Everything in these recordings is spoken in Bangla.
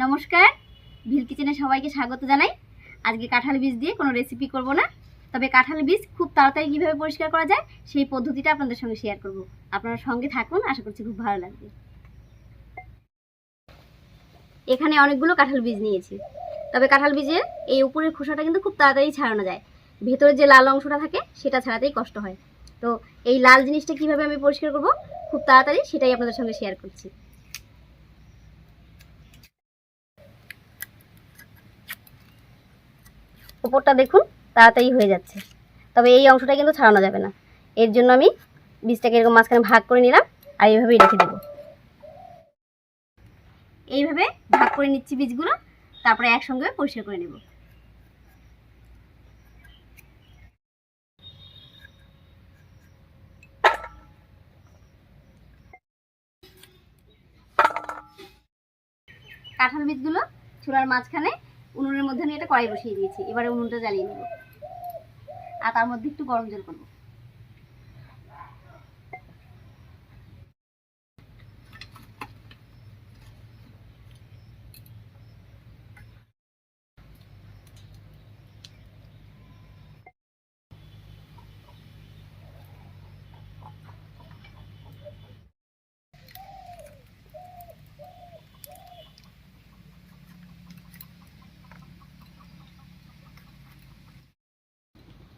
নমস্কার। ভিল কিচেনে সবাইকে স্বাগত জানাই। আজকে কাঁঠাল বীজ দিয়ে কোনো রেসিপি করব না। তবে কাঁঠাল বীজ খুব তাড়াতাড়ি কীভাবে পরিষ্কার করা যায়, সেই পদ্ধতিটা আপনাদের সঙ্গে শেয়ার করব। আপনারা সঙ্গে থাকুন, আশা করছি খুব ভালো লাগবে। এখানে অনেকগুলো কাঁঠাল বীজ নিয়েছি। তবে কাঁঠাল বীজের এই উপরের খোসাটা কিন্তু খুব তাড়াতাড়ি ছাড়ানো যায়। ভেতরে যে লাল অংশটা থাকে, সেটা ছাড়াতেই কষ্ট হয়। তো এই লাল জিনিসটা কীভাবে আমি পরিষ্কার করব, খুব তাড়াতাড়ি সেটাই আপনাদের সঙ্গে শেয়ার করছি। ওপরটা দেখুন, তাড়াতাড়ি হয়ে যাচ্ছে। তবে এই অংশটা কিন্তু ছাড়ানো যাবে না। এর জন্য আমি বীজটাকে এরকম মাঝখানে ভাগ করে নিলাম, আর এইভাবেই রেখে দেবো। এইভাবে ভাগ করে নিচ্ছি বীজগুলো, তারপরে একসঙ্গে পরিষ্কার করে নেব। কাঁঠাল বীজগুলো চুলার মাঝখানে উনুনের মধ্যে আমি এটা কড়াই বসিয়ে দিয়েছি। এবারে উনুনটা জ্বালিয়ে নেব। আর তার মধ্যে একটু গরম জল করব।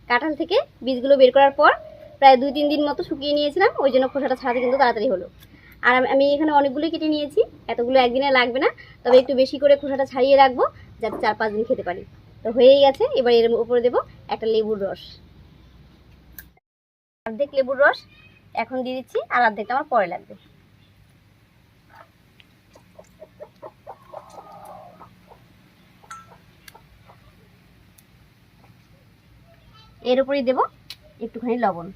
কাঁঠাল থেকে বীজগুলো বের করার পর প্রায় দুই, তিন দিন মতো শুকিয়ে নিয়েছিলাম, ওই জন্য খোসাটা ছাড়াতে কিন্তু তাড়াতাড়ি হলো। আর আমি- এখানে অনেকগুলোই কেটে নিয়েছি, এতগুলো একদিনে লাগবে না, তবে একটু বেশি করে খোসাটা ছাড়িয়ে রাখব, যাতে চার, পাঁচ দিন খেতে পারি। তো হয়েই গেছে, এবার এর উপরে দেবো একটা লেবুর রস। অর্ধেক লেবুর রস এখন দিয়ে দিচ্ছি, আর অর্ধেকটা আমার পরে লাগবে। এর উপরেই দেবো একটুখানি লবণ।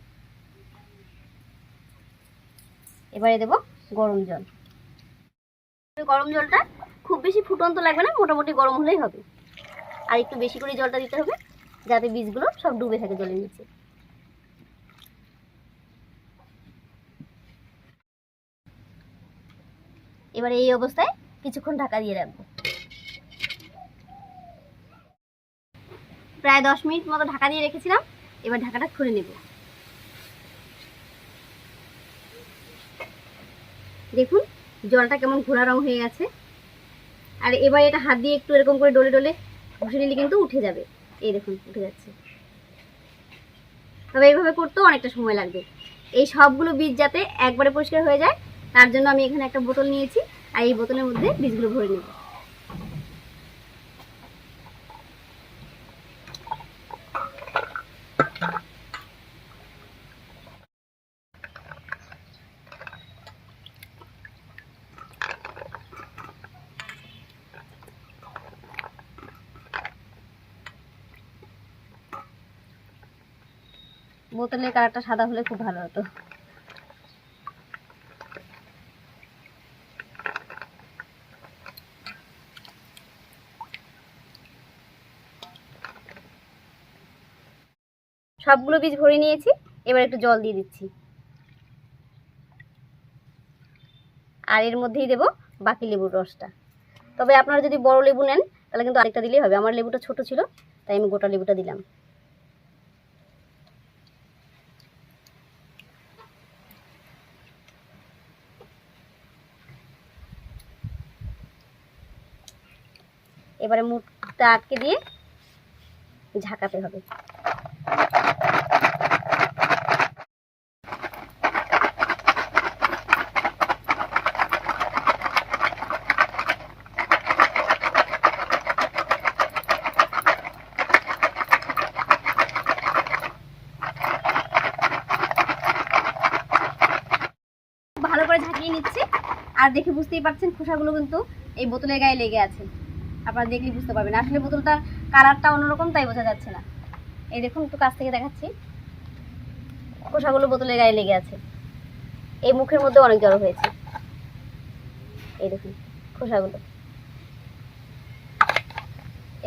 এবারে দেবো গরম জল। গরম জলটা খুব বেশি ফুটন্ত লাগবে না, মোটামুটি গরম হলেই হবে। আর একটু বেশি করে জলটা দিতে হবে, যাতে বীজগুলো সব ডুবে থাকে জলের নিচে। এবারে এই অবস্থায় কিছুক্ষণ ঢাকা দিয়ে রাখব। প্রায় দশ মিনিট মতো ঢাকা দিয়ে রেখেছিলাম। এবার ঢাকাটা খুলে নেব। দেখুন, জলটা কেমন ঘোলা রং হয়ে গেছে। আর এবার এটা হাত দিয়ে একটু এরকম করে ডলে ডলে ঘষে নিলে কিন্তু উঠে যাবে। এই দেখুন, উঠে যাচ্ছে। তবে এইভাবে করতেও অনেকটা সময় লাগবে। এই সবগুলো বীজ যাতে একবারে পরিষ্কার হয়ে যায়, তার জন্য আমি এখানে একটা বোতল নিয়েছি। আর এই বোতলের মধ্যে বীজগুলো ভরে নেব। বোতলের কালারটা সাদা হলে খুব ভালো হতো। সবগুলো বীজ ভরে নিয়েছি, এবার একটু জল দিয়ে দিচ্ছি। আর এর মধ্যেই দেব বাকি লেবুর রসটা। তবে আপনারা যদি বড় লেবু নেন, তাহলে কিন্তু আরেকটা দিলেই হবে। আমার লেবুটা ছোট ছিল, তাই আমি গোটা লেবুটা দিলাম। এবারে মুখটা আটকে দিয়ে ঝাঁকাতে হবে। ভালো করে ঝাঁকিয়ে নিচ্ছি। আর দেখে বুঝতেই পারছেন খোসাগুলো কিন্তু এই বোতলের গায়ে লেগে আছে। আপনারা দেখলেই বুঝতে পারবেন। আসলে বোতলটার কালারটা অন্যরকম, তাই বোঝা যাচ্ছে না। এই দেখুন, একটু কাছ থেকে দেখাচ্ছি। খোসাগুলো বোতলের গায়ে লেগে আছে। এই মুখের মধ্যে অনেক জড়ো হয়েছে। এই দেখুন, খোসাগুলো।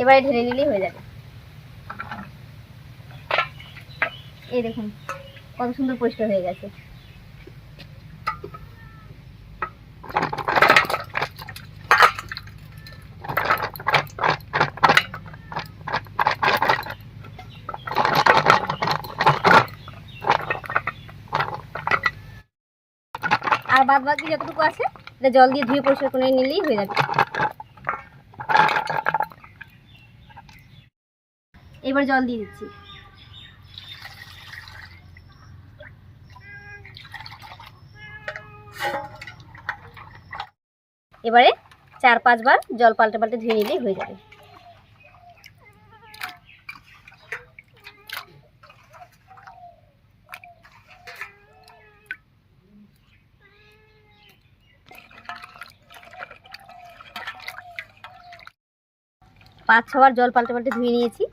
এবারে ঢেলে নিলেই হয়ে যাবে। এই দেখুন, কত সুন্দর পরিষ্কার হয়ে গেছে। আর বাদ বাকি যতটুকু আছে, এটা জল দিয়ে ধুয়ে পরিষ্কার করে নিলেই হয়ে যাবে। এবার জল দিয়ে দিচ্ছি। এবারে চার পাঁচবার জল পাল্টে পাল্টে ধুয়ে নিলেই হয়ে যাবে। পাঁচ ছবার জল পাল্টে পাল্টে ধুয়ে নিয়েছি।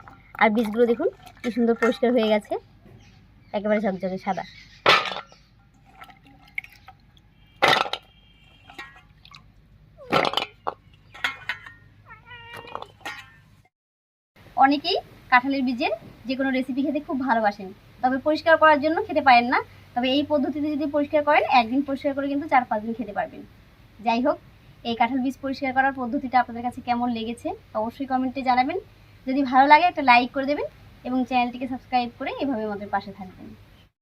আর বীজগুলো দেখুন, কি সুন্দর পরিষ্কার হয়ে গেছে। একেবারে ঝকঝকে সাদা। অনেকেই কাঁঠালের বীজের যে কোনো রেসিপি খেতে খুব ভালোবাসেন। তবে পরিষ্কার করার জন্য খেতে পারেন না। তবে এই পদ্ধতিতে যদি পরিষ্কার করেন, একদিন পরিষ্কার করে কিন্তু চার পাঁচ দিন খেতে পারবেন। যাই হোক এই কাঁঠাল বীজ পরিষ্কার করার পদ্ধতিটা আপনাদের কাছে কেমন লেগেছে অবশ্যই কমেন্টে জানাবেন। যদি ভালো লাগে একটা লাইক করে দেবেন এবং চ্যানেলটিকে সাবস্ক্রাইব করে এভাবে আমাদের পাশে থাকবেন।